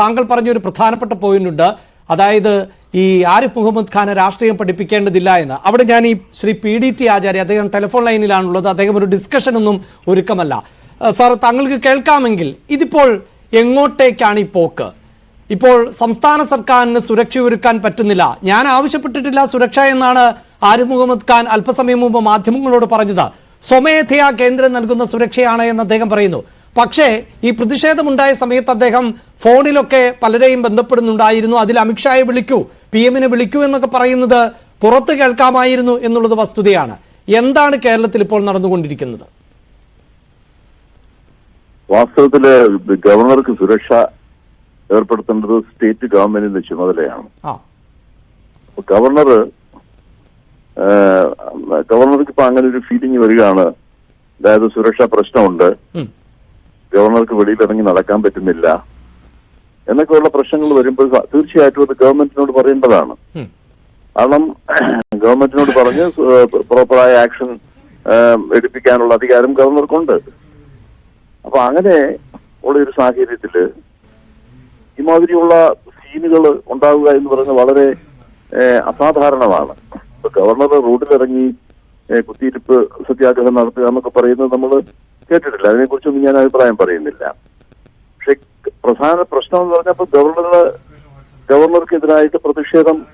താങ്കൾ പറഞ്ഞ ഒരു പ്രധാനപ്പെട്ട പോയിന്റ് ഉണ്ട്. അതായത് ഈ ആരിഫ് മുഹമ്മദ് ഖാനെ രാഷ്ട്രീയം പഠിപ്പിക്കേണ്ടതില്ല എന്ന്. അവിടെ ഞാൻ ഈ Shri P D T Acharya അദ്ദേഹം ടെലിഫോൺ ലൈനിലാണുള്ളത് അദ്ദേഹം ഒരു ഡിസ്കഷൻ ഒന്നും ഒരുക്കമല്ല. സാർ താങ്കൾക്ക് കേൾക്കാമെങ്കിൽ ഇതിപ്പോൾ എങ്ങോട്ടേക്കാണ് ഈ പോക്ക്? ഇപ്പോൾ സംസ്ഥാന സർക്കാരിന് സുരക്ഷ ഒരുക്കാൻ പറ്റുന്നില്ല. ഞാൻ ആവശ്യപ്പെട്ടിട്ടില്ല സുരക്ഷ എന്നാണ് ആരിഫ് മുഹമ്മദ് ഖാൻ അല്പസമയം മുമ്പ് മാധ്യമങ്ങളോട് പറഞ്ഞത്. സ്വമേധയാ കേന്ദ്രം നൽകുന്ന സുരക്ഷയാണ് എന്ന് അദ്ദേഹം പറയുന്നു. പക്ഷേ ഈ പ്രതിഷേധമുണ്ടായ സമയത്ത് അദ്ദേഹം ഫോണിലൊക്കെ പലരെയും ബന്ധപ്പെടുന്നുണ്ടായിരുന്നു. അതിൽ അമിത്ഷായെ വിളിക്കൂ പി എമ്മിനെ വിളിക്കൂ എന്നൊക്കെ പറയുന്നത് പുറത്ത് കേൾക്കാമായിരുന്നു എന്നുള്ളത് വസ്തുതയാണ്. എന്താണ് കേരളത്തിൽ ഇപ്പോൾ നടന്നുകൊണ്ടിരിക്കുന്നത്? വാസ്തവത്തിൽ ഗവർണർക്ക് സുരക്ഷ ഏർപ്പെടുത്തേണ്ടത് സ്റ്റേറ്റ് ഗവൺമെന്റിന്റെ ചുമതലയാണ്. ഗവർണർ ഗവർണർക്ക് ഇപ്പൊ അങ്ങനെ ഒരു ഫീലിംഗ് വരികയാണ്. അതായത് സുരക്ഷാ പ്രശ്നമുണ്ട്. ഗവർണർക്ക് വെളിയിലിറങ്ങി നടക്കാൻ പറ്റുന്നില്ല എന്നൊക്കെയുള്ള പ്രശ്നങ്ങൾ വരുമ്പോൾ തീർച്ചയായിട്ടും അത് ഗവൺമെന്റിനോട് പറയേണ്ടതാണ് കാരണം ഗവൺമെന്റിനോട് പറഞ്ഞ് പ്രോപ്പറായ ആക്ഷൻ എടുപ്പിക്കാനുള്ള അധികാരം ഗവർണർക്കുണ്ട്. അപ്പൊ അങ്ങനെ ഉള്ള ഒരു സാഹചര്യത്തിൽ ഇമാതിരിയുള്ള സീനുകൾ ഉണ്ടാവുക എന്ന് പറയുന്നത് വളരെ അസാധാരണമാണ്. ഇപ്പൊ ഗവർണർ റോഡിലിറങ്ങി കുത്തിയിരിപ്പ് സത്യാഗ്രഹം നടത്തുക എന്നൊക്കെ പറയുന്നത് നമ്മൾ കേട്ടിട്ടില്ല. അതിനെക്കുറിച്ചൊന്നും ഞാൻ അഭിപ്രായം പറയുന്നില്ല. പക്ഷെ പ്രധാന പ്രശ്നം എന്ന് പറഞ്ഞപ്പോൾ ഗവർണർ ഗവർണർക്കെതിരായിട്ട് പ്രതിഷേധം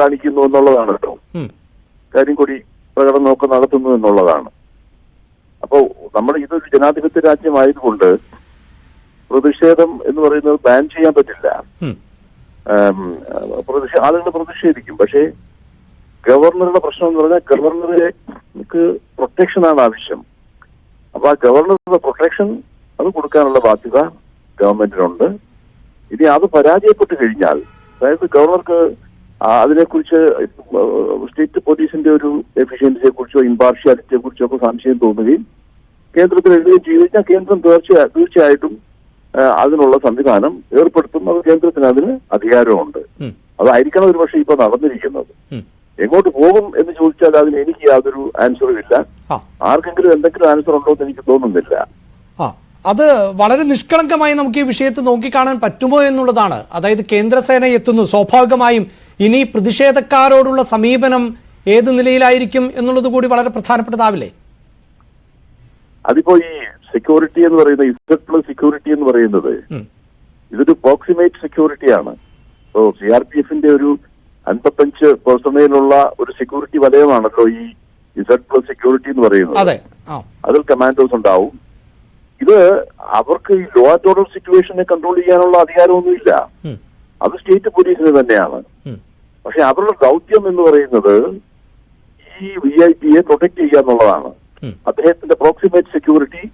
കാണിക്കുന്നു എന്നുള്ളതാണ് കേട്ടോ. ഉം. കാര്യം കൂടി പ്രകടനമൊക്കെ നടത്തുന്നു എന്നുള്ളതാണ്. അപ്പോ നമ്മൾ ഇതൊരു ജനാധിപത്യ രാജ്യമായതുകൊണ്ട് പ്രതിഷേധം എന്ന് പറയുന്നത് ബാൻ ചെയ്യാൻ പറ്റില്ല. പ്രതിഷേ ആളുകൾ പ്രതിഷേധിക്കും. പക്ഷേ ഗവർണറുടെ പ്രശ്നം എന്ന് പറഞ്ഞാൽ ഗവർണറെ പ്രൊട്ടക്ഷനാണ് ആവശ്യം. അപ്പൊ ആ ഗവർണറുടെ പ്രൊട്ടക്ഷൻ അത് കൊടുക്കാനുള്ള ബാധ്യത ഗവൺമെന്റിനുണ്ട് ഇനി അത് പരാജയപ്പെട്ട് കഴിഞ്ഞാൽ അതായത് ഗവർണർക്ക് അതിനെക്കുറിച്ച് സ്റ്റേറ്റ് പോലീസിന്റെ ഒരു എഫിഷ്യൻസിയെ കുറിച്ചോ ഇമ്പാർഷ്യാലിറ്റിയെ കുറിച്ചോ ഒക്കെ സംശയം തോന്നുകയും കേന്ദ്രത്തിൽ എഴുതുകയും ചെയ്തു കഴിഞ്ഞാൽ കേന്ദ്രം തീർച്ചയായും തീർച്ചയായിട്ടും അതിനുള്ള സംവിധാനം ഏർപ്പെടുത്തും അത് കേന്ദ്രത്തിന് അതിന് അധികാരമുണ്ട്. അതായിരിക്കണം ഒരു പക്ഷേ ഇപ്പൊ നടന്നിരിക്കുന്നത്. എങ്ങോട്ട് പോകും എന്ന് ചോദിച്ചാൽ അതിന് എനിക്ക് യാതൊരു ആൻസറും ഇല്ല. ആർക്കെങ്കിലും എന്തെങ്കിലും ആൻസർ ഉണ്ടോ എന്ന് എനിക്ക് തോന്നുന്നില്ല. അത് വളരെ നിഷ്കളങ്കമായി നമുക്ക് ഈ വിഷയത്തെ നോക്കിക്കാണാൻ പറ്റുമോ എന്നുള്ളതാണ്. അതായത് കേന്ദ്രസേന എത്തുന്നു. സ്വാഭാവികമായും ഇനി പ്രതിഷേധക്കാരോടുള്ള സമീപനം ഏത് നിലയിലായിരിക്കും എന്നുള്ളത് കൂടി വളരെ പ്രധാനപ്പെട്ടതാവില്ലേ? അതിപ്പോ ഈ സെക്യൂരിറ്റി എന്ന് പറയുന്നത് ഇസഡ് സെക്യൂരിറ്റി എന്ന് പറയുന്നത് ഇതൊരു പ്രോക്സിമേറ്റ് സെക്യൂരിറ്റിയാണ് സി ആർ പി എഫിന്റെ ഒരു അൻപത്തഞ്ച് പേഴ്സണേലുള്ള ഒരു സെക്യൂരിറ്റി വലയമാണല്ലോ ഈ ഇസഡ് പ്ലസ് സെക്യൂരിറ്റി എന്ന് പറയുന്നത്. അതിൽ കമാൻഡോസ് ഉണ്ടാവും. ഇത് അവർക്ക് ഈ ലോ ആൻഡ് ഓർഡർ സിറ്റുവേഷനെ കൺട്രോൾ ചെയ്യാനുള്ള അധികാരമൊന്നുമില്ല. അത് സ്റ്റേറ്റ് പോലീസിന് തന്നെയാണ്. പക്ഷെ അവരുടെ ദൗത്യം എന്ന് പറയുന്നത് ഈ വി ഐ പിയെ പ്രൊട്ടക്ട് ചെയ്യുക എന്നുള്ളതാണ്. അദ്ദേഹത്തിന്റെ പ്രോക്സിമേറ്റ് സെക്യൂരിറ്റി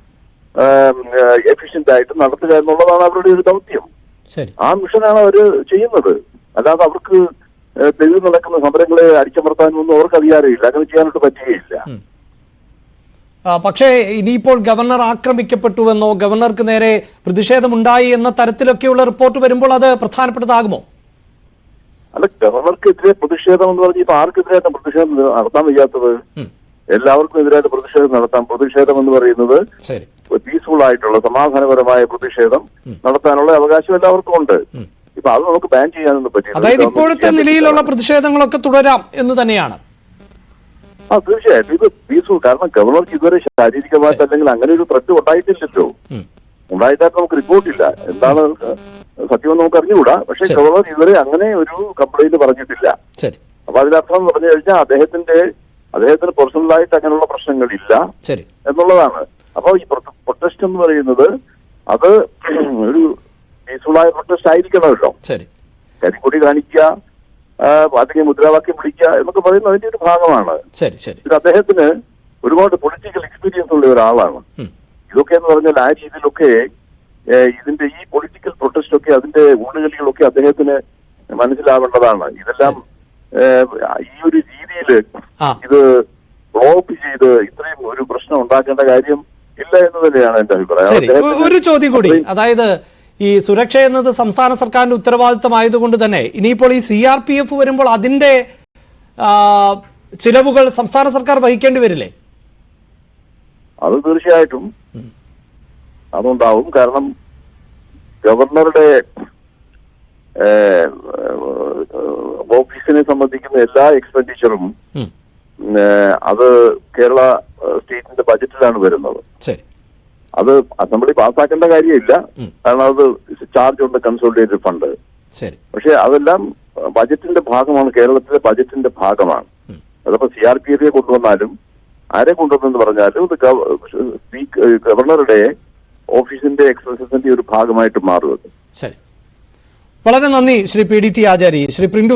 എഫിഷ്യന്റ് ആയിട്ട് നടത്തുക എന്നുള്ളതാണ് അവരുടെ ഒരു ദൗത്യം. ആ മിഷനാണ് അവർ ചെയ്യുന്നത്. അല്ലാതെ അവർക്ക് തെരുവിൽ നടക്കുന്ന സമരങ്ങളെ അടിച്ചമർത്താനൊന്നും അവർക്ക് അധികാരമില്ല. അങ്ങനെ ചെയ്യാനായിട്ട് പറ്റുകയില്ല. പക്ഷേ ഇനിയിപ്പോൾ ഗവർണർ ആക്രമിക്കപ്പെട്ടുവെന്നോ ഗവർണർക്ക് നേരെ പ്രതിഷേധമുണ്ടായി എന്ന തരത്തിലൊക്കെയുള്ള റിപ്പോർട്ട് വരുമ്പോൾ അത് പ്രധാനപ്പെട്ടതാകുമോ? അല്ല ഗവർണർക്കെതിരെ പ്രതിഷേധം എന്ന് പറഞ്ഞ് ഇപ്പൊ ആർക്കെതിരായിട്ട് പ്രതിഷേധം നടത്താൻ വയ്യാത്തത്? എല്ലാവർക്കും എതിരായിട്ട് പ്രതിഷേധം നടത്താം. പ്രതിഷേധം എന്ന് പറയുന്നത് പീസ്ഫുൾ ആയിട്ടുള്ള സമാധാനപരമായ പ്രതിഷേധം നടത്താനുള്ള അവകാശം എല്ലാവർക്കും ഉണ്ട്. ഇപ്പൊ അത് നമുക്ക് ബാൻ ചെയ്യാനൊന്നും പറ്റില്ല. അതായത് ഇപ്പോഴത്തെ നിലയിലുള്ള പ്രതിഷേധങ്ങളൊക്കെ തുടരാം എന്ന് തന്നെയാണ്. ആ തീർച്ചയായിട്ടും ഇത് പീസ്ഫുൾ കാരണം ഗവർണർക്ക് ഇതുവരെ ശാരീരികമായിട്ട് അല്ലെങ്കിൽ അങ്ങനെ ഒരു ത്രെഡ് ഉണ്ടായിട്ടില്ലല്ലോ. ഉണ്ടായിട്ടായിട്ട് നമുക്ക് റിപ്പോർട്ടില്ല എന്താണ് സത്യം നമുക്ക് അറിഞ്ഞുകൂടാ. പക്ഷെ. ഗവർണർ ഇതുവരെ അങ്ങനെ ഒരു കംപ്ലൈന്റ് പറഞ്ഞിട്ടില്ല. അപ്പൊ അതിനർത്ഥം എന്ന് പറഞ്ഞു കഴിഞ്ഞാൽ അദ്ദേഹത്തിന്റെ അദ്ദേഹത്തിന് പേഴ്സണലായിട്ട് അങ്ങനെയുള്ള പ്രശ്നങ്ങളില്ല എന്നുള്ളതാണ്. അപ്പോൾ ഈ പ്രൊട്ടസ്റ്റ് എന്ന് പറയുന്നത് അത് ഒരു പീസ്ഫുള്ളായ പ്രൊട്ടസ്റ്റ് ആയിരിക്കണമല്ലോ കരിക്കൊടി കാണിക്കുക പാർട്ടിക്ക് മുദ്രാവാക്യം വിളിക്കുക എന്നൊക്കെ പറയുന്നത് അതിന്റെ ഒരു ഭാഗമാണ്. ഇത് അദ്ദേഹത്തിന് ഒരുപാട് പൊളിറ്റിക്കൽ എക്സ്പീരിയൻസ് ഉള്ള ഒരാളാണ്. ഇതൊക്കെ എന്ന് പറഞ്ഞാൽ ആ രീതിയിലൊക്കെ ഇതിന്റെ ഈ പൊളിറ്റിക്കൽ പ്രൊട്ടസ്റ്റ് ഒക്കെ അതിന്റെ ഊടുകളികളൊക്കെ അദ്ദേഹത്തിന് മനസ്സിലാവേണ്ടതാണ്. ഇതെല്ലാം ഈ ഒരു രീതിയിൽ. ഇത് ബ്ലോക്ക് ചെയ്ത് ഇത്രയും ഒരു പ്രശ്നം ഉണ്ടാക്കേണ്ട കാര്യം ഇല്ല എന്ന് തന്നെയാണ് എന്റെ അഭിപ്രായം. ഒരു ചോദ്യം കൂടി. അതായത് ഈ സുരക്ഷ എന്നത് സംസ്ഥാന സർക്കാരിന്റെ ഉത്തരവാദിത്തമായതുകൊണ്ട് തന്നെ ഇനിയിപ്പോൾ ഈ സി ആർ പി എഫ് വരുമ്പോൾ അതിന്റെ ചിലവുകൾ സംസ്ഥാന സർക്കാർ വഹിക്കേണ്ടി വരില്ലേ? അത് തീർച്ചയായിട്ടും അതുണ്ടാവും. കാരണം ഗവർണറുടെ ഓഫീസിനെ സംബന്ധിക്കുന്ന എല്ലാ എക്സ്പെൻഡിച്ചറും അത് കേരള സ്റ്റേറ്റിന്റെ ബജറ്റിലാണ് വരുന്നത്. ശരി. അത് അസംബ്ലി പാസ്സാക്കേണ്ട കാര്യമില്ല. കാരണം അത് ചാർജ് ഉണ്ട് കൺസോളിഡേറ്റഡ് ഫണ്ട് പക്ഷെ അതെല്ലാം ബജറ്റിന്റെ ഭാഗമാണ്. കേരളത്തിലെ ബജറ്റിന്റെ ഭാഗമാണ്. അതപ്പോ സി ആർ പി എഫിനെ കൊണ്ടുവന്നാലും ആരെ കൊണ്ടുവന്നെന്ന് പറഞ്ഞാലും ഇത് ഗവർണറുടെ ഓഫീസിന്റെ എക്സസൈസിന്റെ ഒരു ഭാഗമായിട്ട് മാറും ശരി. വളരെ നന്ദി Shri P D T Achari. Shri print